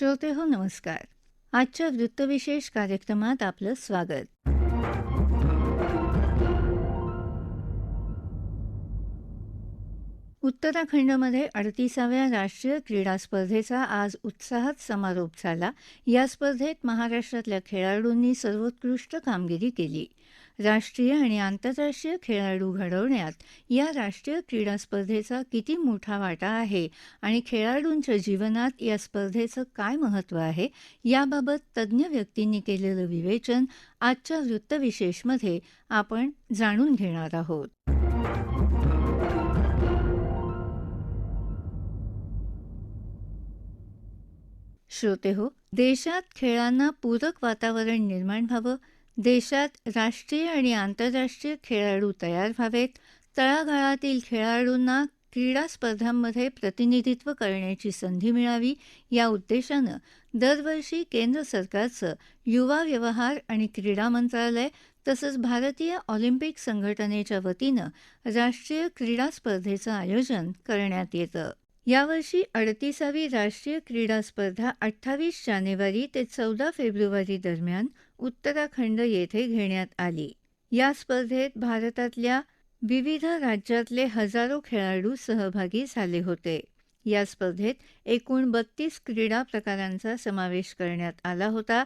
श्रोते हो नमस्कार. आजच्या वृत्तविशेष कार्यक्रमात आपलं स्वागत. उत्तराखंडमध्ये अडतीसाव्या राष्ट्रीय क्रीडा स्पर्धेचा आज उत्साहात समारोप झाला. या स्पर्धेत महाराष्ट्रातल्या खेळाडूंनी सर्वोत्कृष्ट कामगिरी केली. राष्ट्रीय आणि आंतरराष्ट्रीय खेळाडू घडवण्यात या राष्ट्रीय क्रीडा स्पर्धेचा किती मोठा वाटा आहे आणि खेळाडूंच्या जीवनात या स्पर्धेचं काय महत्त्व आहे याबाबत तज्ज्ञ व्यक्तींनी केलेलं विवेचन आजच्या वृत्तविशेषमध्ये आपण जाणून घेणार आहोत. श्रोते हो देशात खेळांना पूरक वातावरण निर्माण व्हावं देशात राष्ट्रीय आणि आंतरराष्ट्रीय खेळाडू तयार व्हावेत. तळागाळातील खेळाडूंना क्रीडा स्पर्धांमध्ये प्रतिनिधित्व करण्याची संधी मिळावी या उद्देशानं दरवर्षी केंद्र सरकारचं युवा व्यवहार आणि क्रीडा मंत्रालय तसंच भारतीय ऑलिम्पिक संघटनेच्या वतीनं राष्ट्रीय क्रीडा स्पर्धेचं आयोजन करण्यात येतं. यावर्षी अडतीसावी राष्ट्रीय क्रीडा स्पर्धा अठ्ठावीस जानेवारी ते चौदा फेब्रुवारी दरम्यान उत्तराखंड येथे घेण्यात आली. या स्पर्धेत भारतातल्या विविध राज्यातले हजारो खेळाडू सहभागी झाले होते. या स्पर्धेत एकूण बत्तीस क्रीडा प्रकारांचा समावेश करण्यात आला होता.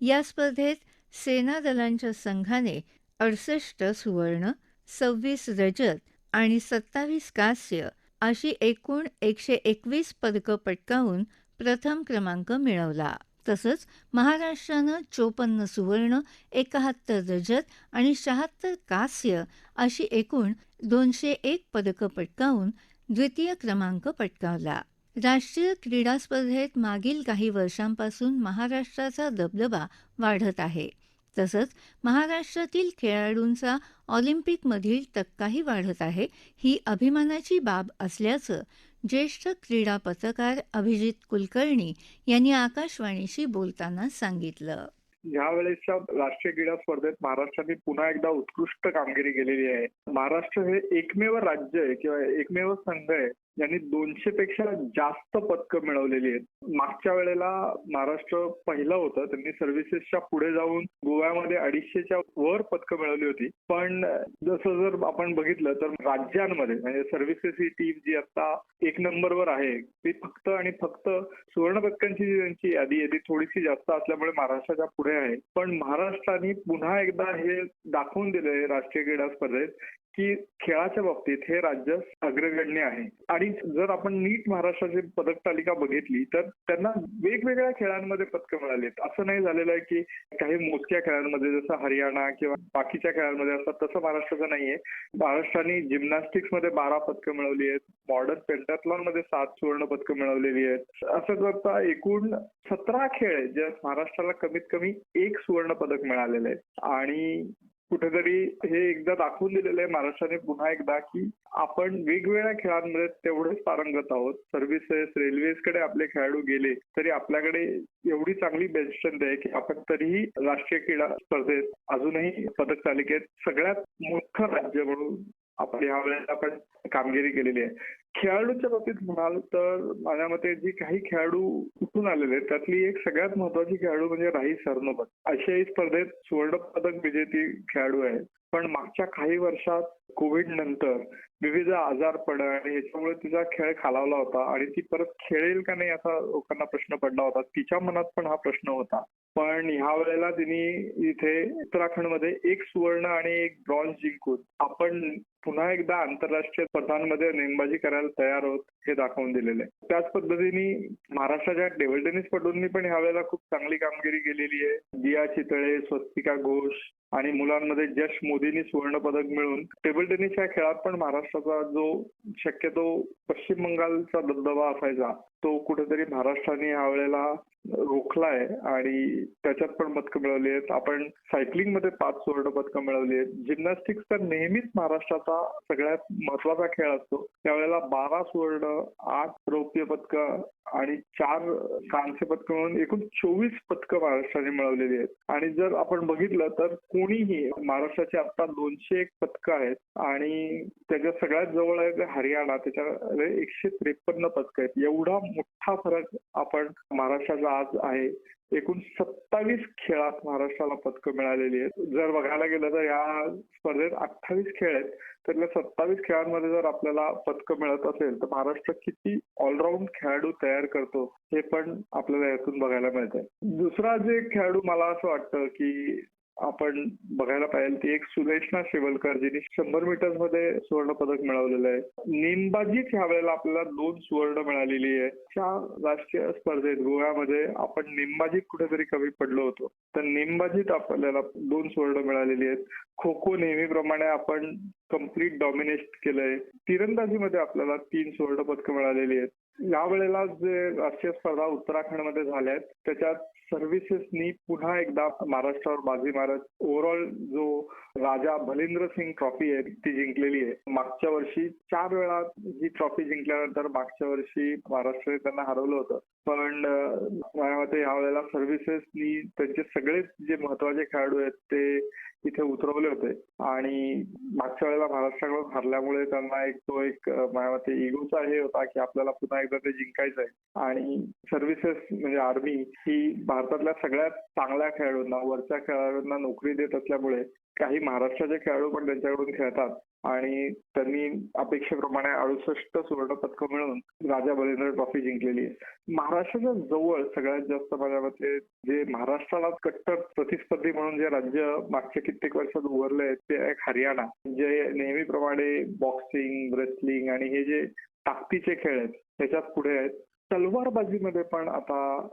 या स्पर्धेत सेना दलांच्या संघाने अडसष्ट सुवर्ण सव्वीस रजत आणि सत्तावीस कांस्य अशी एकूण एकशे एकवीस पदकं पटकावून प्रथम क्रमांक मिळवला. तसंच महाराष्ट्रानं चोपन्न सुवर्ण एकाहत्तर रजत आणि शहात्तर कांस्य अशी एकूण दोनशे एक पदकं पटकावून द्वितीय क्रमांक पटकावला. राष्ट्रीय क्रीडा स्पर्धेत मागील काही वर्षांपासून महाराष्ट्राचा दबदबा वाढत आहे. तसंच महाराष्ट्रातील खेळाडूंचा ऑलिम्पिकमधील टक्काही वाढत आहे ही अभिमानाची बाब असल्याचं ज्येष्ठ क्रीडा पत्रकार अभिजित कुलकर्णी यांनी आकाशवाणीशी बोलताना सांगितलं. या वेळेसच्या राष्ट्रीय क्रीडा स्पर्धेत महाराष्ट्राने पुन्हा एकदा उत्कृष्ट कामगिरी केलेली आहे. महाराष्ट्र हे एकमेव राज्य आहे किंवा एकमेव संघ आहे. यांनी दोनशे पेक्षा जास्त पदकं मिळवलेली आहेत. मागच्या वेळेला महाराष्ट्र पहिलं होतं. त्यांनी सर्व्हिसेसच्या पुढे जाऊन गोव्यामध्ये अडीचशेच्या वर पदकं मिळवली होती. पण जसं जर आपण बघितलं तर राज्यांमध्ये म्हणजे सर्व्हिसेस ही टीम जी आता एक नंबरवर आहे ती फक्त आणि फक्त सुवर्ण पदकांची जी त्यांची यादी आहे ती थोडीशी जास्त असल्यामुळे महाराष्ट्राच्या पुढे आहे. पण महाराष्ट्राने पुन्हा एकदा हे दाखवून दिलंय राष्ट्रीय क्रीडा स्पर्धेत की खेळाच्या बाबतीत हे राज्य अग्रगण्य आहे. आणि जर आपण नीट महाराष्ट्राची पदक तालिका बघितली तर त्यांना वेगवेगळ्या खेळांमध्ये पदकं मिळालीत असं नाही झालेलं आहे की काही मोजक्या खेळांमध्ये जसं हरियाणा किंवा बाकीच्या खेळांमध्ये असतात तसं महाराष्ट्राचं नाहीये. महाराष्ट्राने जिम्नॅस्टिक्समध्ये बारा पदकं मिळवली आहेत. मॉडर्न पेंटाथलॉनमध्ये सात सुवर्ण पदकं मिळवलेली आहेत. असं करता एकूण सतरा खेळ आहेत ज्या महाराष्ट्राला कमीत कमी एक सुवर्ण पदक मिळालेलं आहे आणि कुठेतरी हे एकदा दाखवून दिलेलं आहे महाराष्ट्राने पुन्हा एकदा की आपण वेगवेगळ्या खेळांमध्ये तेवढेच पारंगत आहोत. सर्व्हिसेस रेल्वेजकडे आपले खेळाडू गेले तरी आपल्याकडे एवढी चांगली बेस्ट स्ट्रेंथ आहे की आपण तरीही राष्ट्रीय क्रीडा स्पर्धेत अजूनही पदक तालिकेत सगळ्यात मोठं राज्य म्हणून आपण या वेळेला आपण कामगिरी केलेली आहे. खेळाडूच्या बाबतीत म्हणाल तर माझ्या मते जी काही खेळाडू उठून आलेले आहेत त्यातली एक सगळ्यात महत्वाची खेळाडू म्हणजे राही सरनोबत. आशियाई स्पर्धेत सुवर्ण पदक विजेती खेळाडू आहे पण मागच्या काही वर्षात कोविड नंतर विविध आजार पड आणि याच्यामुळे तिचा खेळ खालावला होता आणि ती परत खेळेल का नाही असा लोकांना प्रश्न पडला होता. तिच्या मनात पण हा प्रश्न होता. पण ह्या वेळेला तिने इथे उत्तराखंडमध्ये एक सुवर्ण आणि एक ब्रॉन्झ जिंकून आपण पुन्हा एकदा आंतरराष्ट्रीय स्पर्धांमध्ये नेमबाजी करायला तयार आहोत हे दाखवून दिलेलं आहे. त्याच पद्धतीने महाराष्ट्राच्या टेबल टेनिसपटूंनी पण ह्या वेळेला खूप चांगली कामगिरी केलेली आहे. दिया चितळे स्वस्तिका घोष आणि मुलांमध्ये जश मोदींनी सुवर्ण पदक मिळून टेबल टेनिस खेळात पण महाराष्ट्राचा जो शक्यतो पश्चिम बंगालचा दबदबा असायचा तो कुठेतरी महाराष्ट्राने या वेळेला रोखलाय आणि त्याच्यात पण पदकं मिळवली आहेत. आपण सायकलिंगमध्ये पाच सुवर्ण पदकं मिळवली आहेत. जिम्नॅस्टिक्स तर नेहमीच महाराष्ट्राचा सगळ्यात महत्त्वाचा खेळ असतो. त्यावेळेला बारा सुवर्ण आठ रौप्य पदकं आणि चार कांस्य पदकं मिळून एकूण चोवीस पदकं महाराष्ट्राने मिळवलेली आहेत. आणि जर आपण बघितलं तर कोणीही महाराष्ट्राचे आता दोनशे एक पदकं आहेत आणि त्याच्या सगळ्यात जवळ आहे हरियाणा त्याच्या एकशे त्रेपन्न पदकं आहेत. एवढा हा फरक आपण महाराष्ट्राचा आज आहे. एकूण सत्तावीस खेळात महाराष्ट्राला पदकं मिळालेली आहेत. जर बघायला गेलं तर या स्पर्धेत अठ्ठावीस खेळ आहेत. त्यातल्या सत्तावीस खेळांमध्ये जर आपल्याला पदकं मिळत असेल तर महाराष्ट्र किती ऑलराऊंड खेळाडू तयार करतो हे पण आपल्याला यातून बघायला मिळतंय. दुसरा जे खेळाडू मला असं वाटतं की आपण बघायला पाहिजे ती एक सुरेशना शेवलकर जिने शंभर मीटरमध्ये सुवर्ण पदक मिळवलेलं आहे. नेमबाजीच ह्या वेळेला आपल्याला दोन सुवर्ण मिळालेली आहे. त्या राष्ट्रीय स्पर्धेत गोव्यामध्ये आपण नेमबाजीत कुठेतरी कमी पडलो होतो. तर नेमबाजीत आपल्याला दोन सुवर्ण मिळालेली आहेत. खो खो नेहमीप्रमाणे आपण कंप्लीट डॉमिनेट केलंय. तिरंदाजीमध्ये आपल्याला तीन सुवर्ण पदकं मिळालेली आहेत. या वेळेला जे राष्ट्रीय स्पर्धा उत्तराखंडमध्ये झाल्या आहेत त्याच्यात सर्व्हिसेसनी पुन्हा एकदा महाराष्ट्रावर बाजी मारत ओव्हरऑल जो राजा भलेंद्र सिंग ट्रॉफी आहे ती जिंकलेली आहे. मागच्या वर्षी चार वेळा ही ट्रॉफी जिंकल्यानंतर मागच्या वर्षी महाराष्ट्राने त्यांना हरवलं होतं. पण माझ्या मते या वेळेला सर्व्हिसेसनी त्यांचे सगळेच जे महत्त्वाचे खेळाडू आहेत ते तिथे उतरवले होते. आणि मागच्या वेळेला महाराष्ट्राकडून हरल्यामुळे त्यांना एक तो एक माझ्या मते इगोचा हे होता की आपल्याला पुन्हा एकदा ते जिंकायचं आहे आणि सर्व्हिसेस म्हणजे आर्मी ही भारतातल्या सगळ्यात चांगल्या खेळाडूंना वरच्या खेळाडूंना नोकरी देत असल्यामुळे काही महाराष्ट्राचे खेळाडू पण त्यांच्याकडून खेळतात. आणि त्यांनी अपेक्षेप्रमाणे अडुसष्ट सुवर्ण पदक मिळवून राजा बलेंद्र ट्रॉफी जिंकलेली आहे. महाराष्ट्राच्या जवळ सगळ्यात जास्त माझ्या मते जे महाराष्ट्राला कट्टर प्रतिस्पर्धी म्हणून जे राज्य मागच्या कित्येक वर्षात उभारले आहेत ते एक हरियाणा. जे नेहमीप्रमाणे बॉक्सिंग रेसलिंग आणि हे जे ताकदीचे खेळ आहेत त्याच्यात पुढे आहेत. तलवारबाजीमध्ये पण आता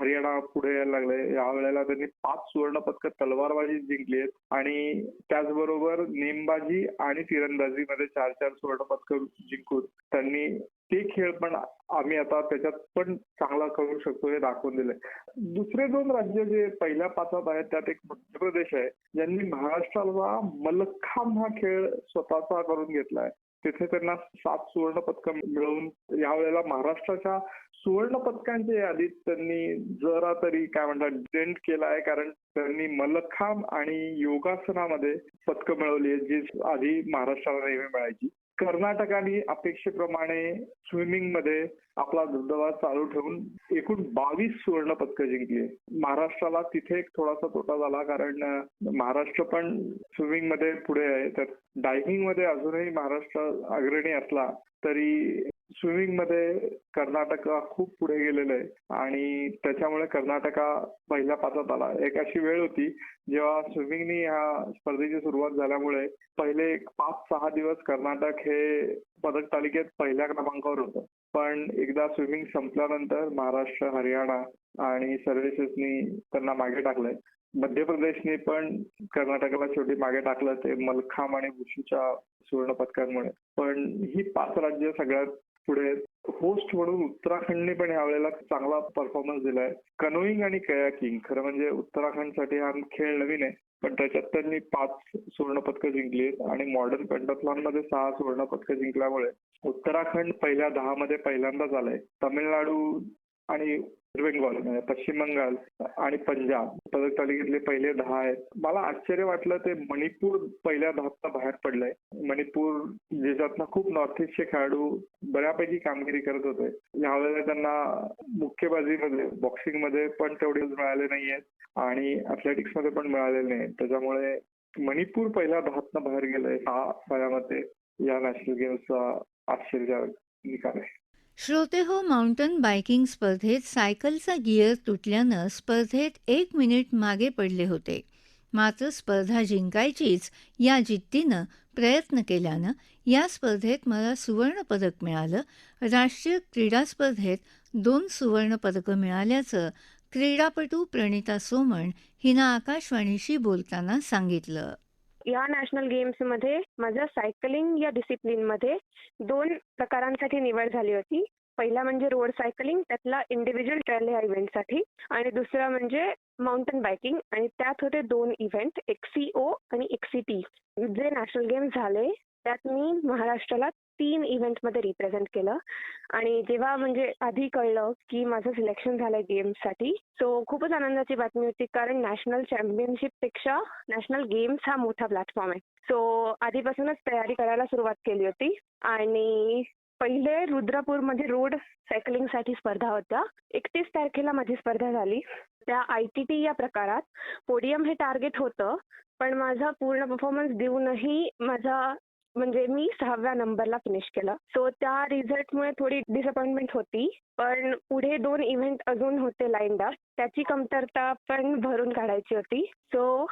हरियाणा पुढे यायला लागले. या वेळेला त्यांनी पाच सुवर्ण पदक तलवारबाजी जिंकली आहेत आणि त्याचबरोबर नेमबाजी आणि तिरंदाजीमध्ये चार चार सुवर्ण पदक जिंकून त्यांनी ते खेळ पण आम्ही आता त्याच्यात पण चांगला करू शकतो हे दाखवून दिलंय. दुसरे दोन राज्य जे पहिल्या पाचात आहेत त्यात एक मध्य प्रदेश आहे. ज्यांनी महाराष्ट्राला मल्लखांब हा खेळ स्वतःचा करून घेतलाय. तिथे त्यांना सात सुवर्ण पदकं मिळवून यावेळेला महाराष्ट्राच्या सुवर्ण पदकांच्या यादीत त्यांनी जरा तरी काय म्हणतात डेंट केला आहे कारण त्यांनी मल्लखांब आणि योगासनामध्ये पदकं मिळवली आहेत जी आधी महाराष्ट्राला नेहमी मिळायची. कर्नाटकाने अपेक्षेप्रमाणे स्विमिंगमध्ये आपला दबदबा चालू ठेवून एकूण बावीस सुवर्ण पदकं जिंकली. महाराष्ट्राला तिथे एक थोडासा तोटा झाला कारण महाराष्ट्र पण स्विमिंगमध्ये पुढे आहे. तर डायव्हिंगमध्ये अजूनही महाराष्ट्र अग्रणी असला तरी स्विमिंगमध्ये कर्नाटक खूप पुढे गेलेलं आहे. आणि त्याच्यामुळे कर्नाटका पहिल्या पाचात आला. एक अशी वेळ होती जेव्हा स्विमिंगनी ह्या स्पर्धेची सुरुवात झाल्यामुळे पहिले एक पाच सहा दिवस कर्नाटक हे पदक तालिकेत पहिल्या क्रमांकावर होतं. पण एकदा स्विमिंग संपल्यानंतर महाराष्ट्र हरियाणा आणि सर्व्हिसेसनी त्यांना मागे टाकलंय. मध्य प्रदेशने पण कर्नाटकाला शेवटी मागे टाकलं ते मलखांब आणि बुशीच्या सुवर्ण पदकांमुळे पण ही पाच राज्य सगळ्यात पुढे होस्ट म्हणून उत्तराखंडने पण यावेळेला चांगला परफॉर्मन्स दिलाय. कनोईंग आणि कयाकिंग खरं म्हणजे उत्तराखंडसाठी हा खेळ नवीन आहे पण त्याच्यात त्यांनी पाच सुवर्ण पदकं जिंकली आहेत आणि मॉडर्न पेंटाथलॉनमध्ये सहा सुवर्ण पदकं जिंकल्यामुळे उत्तराखंड पहिल्या दहा मध्ये पहिल्यांदाच आलंय. तामिळनाडू आणि बेंगॉल म्हणजे पश्चिम बंगाल आणि पंजाब. पदक तालिकेतले पहिले दहा आहेत. मला आश्चर्य वाटलं ते मणिपूर पहिल्या दहा बाहेर पडलंय. मणिपूर ज्याच्यातनं खूप नॉर्थ ईस्टचे खेळाडू बऱ्यापैकी कामगिरी करत होते. यावेळेला त्यांना मुक्केबाजीमध्ये बॉक्सिंगमध्ये पण तेवढे मिळाले नाहीयेत आणि अथलेटिक्समध्ये पण मिळालेले नाही त्याच्यामुळे मणिपूर पहिल्या दहातनं बाहेर गेलंय हा वयामध्ये या नॅशनल गेम्सचा आश्चर्य निकाल आहे. श्रोतेहो माउंटन बायकिंग स्पर्धेत सायकलचा गिअर तुटल्यानं स्पर्धेत एक मिनिट मागे पडले होते. मात्र स्पर्धा जिंकायचीच या जिद्दीनं प्रयत्न केल्यानं या स्पर्धेत मला सुवर्णपदक मिळालं. राष्ट्रीय क्रीडा स्पर्धेत दोन सुवर्णपदकं मिळाल्याचं क्रीडापटू प्रणिता सोमण हिनं आकाशवाणीशी बोलताना सांगितलं. या नॅशनल गेम्समध्ये माझ्या सायकलिंग या डिसिप्लिनमध्ये दोन प्रकारांसाठी निवड झाली होती. पहिला म्हणजे रोड सायकलिंग त्यातला इंडिव्हिज्युअल ट्रेल या इव्हेंटसाठी आणि दुसरा म्हणजे माउंटन बायकिंग आणि त्यात होते दोन इव्हेंट एक्सीओ आणि एक्सीटी जे नॅशनल गेम्स झाले त्यात मी महाराष्ट्राला तीन इव्हेंटमध्ये रिप्रेझेंट केलं. आणि जेव्हा म्हणजे आधी कळलं की माझं सिलेक्शन झालंय गेम्ससाठी सो खूपच आनंदाची बातमी होती. कारण नॅशनल चॅम्पियनशिपपेक्षा नॅशनल गेम्स हा मोठा प्लॅटफॉर्म आहे. सो आधीपासूनच तयारी करायला सुरुवात केली होती. आणि पहिले रुद्रपूरमध्ये रोड सायकलिंगसाठी स्पर्धा होत्या. एकतीस तारखेला माझी स्पर्धा झाली. त्या आय टी टी या प्रकारात. पोडियम हे टार्गेट होतं. पण माझा पूर्ण परफॉर्मन्स देऊनही माझा म्हणजे मी सहाव्या नंबरला फिनिश केलं. सो त्या रिझल्टमुळे थोडी डिसअपॉइंटमेंट होती. पण पुढे दोन इव्हेंट अजून होते लाईन अप त्याची कमतरता पण भरून काढायची होती. सो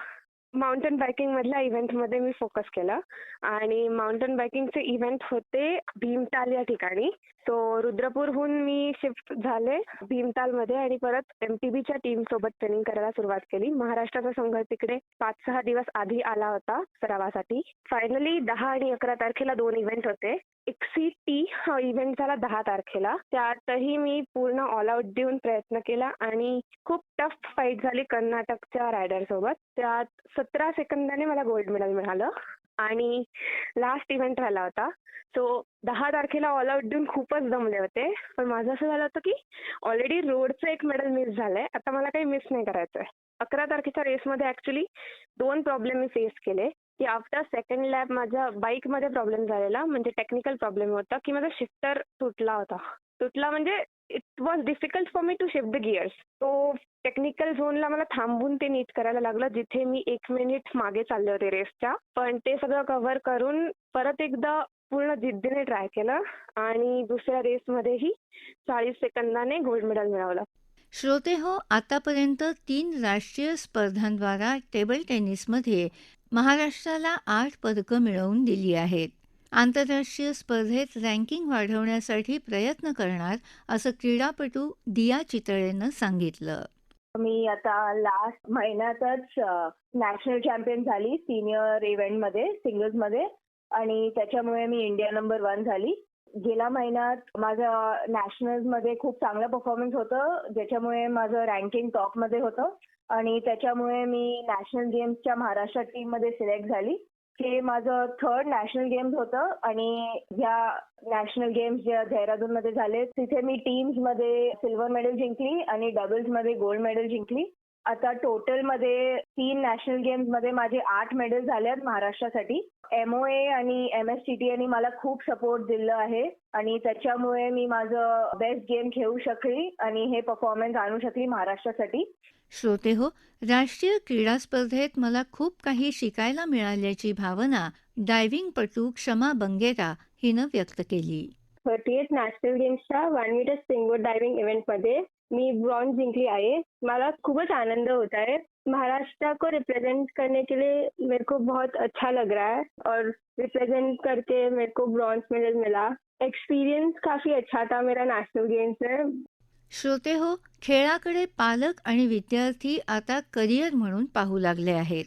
माउंटेन बायकिंग मधल्या इव्हेंटमध्ये मी फोकस केला. आणि माउंटेन बायकिंगचे इव्हेंट होते भीमताल या ठिकाणी. सो रुद्रपूरहून मी शिफ्ट झाले भीमताल मध्ये आणि परत एमटीबीच्या टीम सोबत ट्रेनिंग करायला सुरुवात केली. महाराष्ट्राचा संघ तिकडे पाच सहा दिवस आधी आला होता सरावासाठी. फायनली दहा आणि अकरा तारखेला दोन इव्हेंट होते. एक्सीटी हा इव्हेंट झाला दहा तारखेला. त्यातही मी पूर्ण ऑल आउट देऊन प्रयत्न केला आणि खूप टफ फाईट झाली कर्नाटकच्या रायडर सोबत. त्यात सतरा सेकंदाने मला गोल्ड मेडल मिळालं आणि लास्ट इव्हेंट राहिला होता. सो दहा तारखेला ऑल आउट देऊन खूपच दमले होते. पण माझं असं झालं होतं की ऑलरेडी रोडचं एक मेडल मिस झालंय. आता मला काही मिस नाही करायचंय. अकरा तारखेच्या रेसमध्ये ऍक्च्युली दोन प्रॉब्लेम मी फेस केले. की आफ्टर सेकंड लॅब माझ्या बाईकमध्ये प्रॉब्लेम झालेला. म्हणजे टेक्निकल प्रॉब्लेम होता की माझा शिफ्टर तुटला होता. तुटला म्हणजे it was difficult for me to shift the gears तो टेक्निकल झोनला मला थांबून ते नीट करायला लागलं जिथे मी एक मिनिट मागे चालले होते रेसच्या पण ते सगळं कव्हर करून परत एकदा पूर्ण जिद्दीने ट्राय केलं आणि दुसऱ्या रेसमध्येही चाळीस सेकंदाने गोल्ड मेडल मिळवलं. श्रोते हो आतापर्यंत तीन राष्ट्रीय स्पर्धांद्वारा टेबल टेनिसमध्ये महाराष्ट्राला आठ पदकं मिळवून दिली आहेत. आंतरराष्ट्रीय स्पर्धेत रँकिंग वाढवण्यासाठी प्रयत्न करणार असं क्रीडापटू दिया चितळेनं सांगितलं. मी आता लास्ट महिन्यातच नॅशनल चॅम्पियन झाली सिनियर इव्हेंटमध्ये सिंगल्समध्ये आणि त्याच्यामुळे मी इंडिया नंबर वन झाली. गेल्या महिन्यात माझं नॅशनल्समध्ये खूप चांगलं परफॉर्मन्स होतं ज्याच्यामुळे माझं रँकिंग टॉपमध्ये होतं. आणि त्याच्यामुळे मी नॅशनल गेम्सच्या महाराष्ट्र टीममध्ये सिलेक्ट झाली. हे माझं थर्ड नॅशनल गेम्स होतं आणि या नॅशनल गेम्स ज्या देहरादूनमध्ये झाले तिथे मी टीम्समध्ये सिल्वर मेडल जिंकली आणि डबल्समध्ये गोल्ड मेडल जिंकली. आता टोटलमध्ये तीन नॅशनल गेम्समध्ये माझे आठ मेडल झाले आहेत महाराष्ट्रासाठी. एमओए आणि एम एस टी टी यांनी मला खूप सपोर्ट दिलं आहे आणि त्याच्यामुळे मी माझं बेस्ट गेम खेळू शकली आणि हे परफॉर्मन्स आणू शकली महाराष्ट्रासाठी. श्रोते हो राष्ट्रीय क्रीडा स्पर्धेत मला खूप काही शिकायला मिळाल्याची भावना डायव्हिंगपटू क्षमा बंगेरा हिनं व्यक्त केली. थर्टी एट नॅशनल गेम्सच्या वन मीटर डायव्हिंग डायविंग इव्हेंटमध्ये मी ब्रॉन्झ जिंकली आहे. मला खूपच आनंद होता है महाराष्ट्र को रिप्रेजेंट करने के लिए मेरे को बहुत अच्छा लग रहा है और रिप्रेजेंट करके मेरे को ब्रॉन्ज मेडल मिला. एक्सपीरियंस काफी अच्छा था मेरा नेशनल गेम्स में. श्रोते हो खेळाकडे पालक आणि विद्यार्थी आता करिअर म्हणून पाहू लागले आहेत.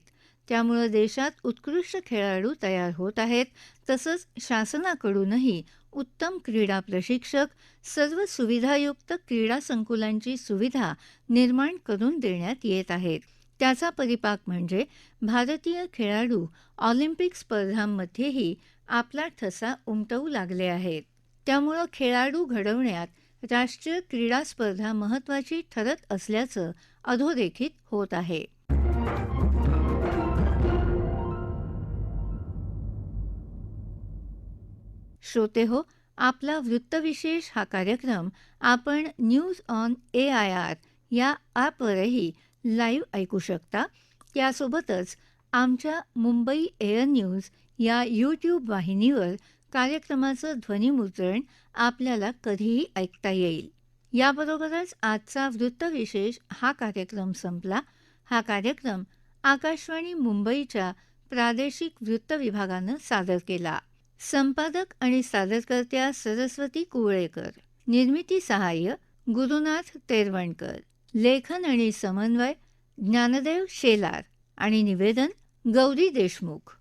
त्यामुळं देशात उत्कृष्ट खेळाडू तयार होत आहेत. तसंच शासनाकडूनही उत्तम क्रीडा प्रशिक्षक सर्व सुविधायुक्त क्रीडा संकुलांची सुविधा निर्माण करून देण्यात येत आहेत. त्याचा परिपाक म्हणजे भारतीय खेळाडू ऑलिम्पिक स्पर्धांमध्येही आपला ठसा उमटवू लागले आहेत. त्यामुळं खेळाडू घडवण्यात राष्ट्रीय क्रीडा स्पर्धा महत्त्वाची ठरत असल्याचं अधोरेखित होत आहे. श्रोते हो आपला वृत्तविशेष हा कार्यक्रम आपण news on A I R या ॲपवरही लाईव्ह ऐकू शकता. त्यासोबतच आमच्या मुंबई एअर न्यूज या यूट्यूब वाहिनीवर कार्यक्रमाचं ध्वनिमुद्रण आपल्याला कधीही ऐकता येईल. याबरोबरच आजचा वृत्तविशेष हा कार्यक्रम संपला. हा कार्यक्रम आकाशवाणी मुंबईच्या प्रादेशिक वृत्त विभागानं सादर केला. संपादक आणि सादरकर्त्या सरस्वती कुवळेकर. निर्मिती सहाय्य गुरुनाथ तेरवणकर. लेखन आणि समन्वय ज्ञानदेव शेलार आणि निवेदन गौरी देशमुख.